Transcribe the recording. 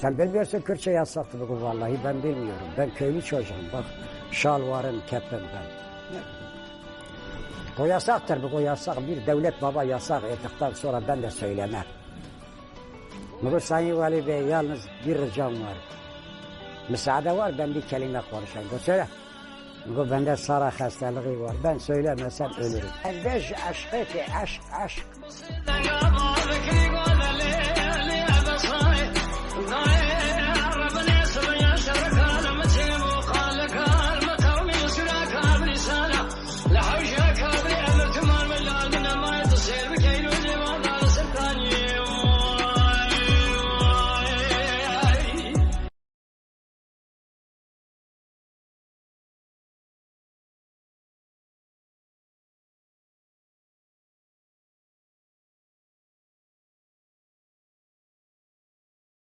Sen bilmiyorsun Kürtçe yasaktı bu vallahi ben bilmiyorum. Ben köylü çocuğum bak. Şalvarım, kepim ben. O yasaktır bu o yasak. Bir devlet baba yasak ettikten sonra ben de söylemem. Bugün Sayın Vali Bey yalnız bir ricam var. Müsaade var ben bir kelime konuşayım. Bu söyle. Bu bende sara hastalığı var. Ben söylemesem ölürüm. Kardeş aşkı ki aşk aşk.